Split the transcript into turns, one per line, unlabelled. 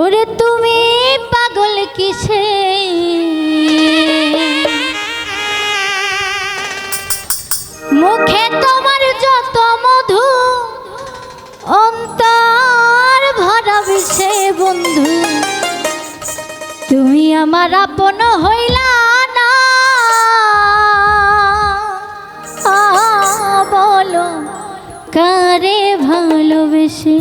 ওরে তুমি পাগল কিসে? মুখে তোমার যত মধু, অন্তর ভরা বিষে বন্ধু। তুমি আমার আপন হইলা না। বলো, কারে ভালোবেসে?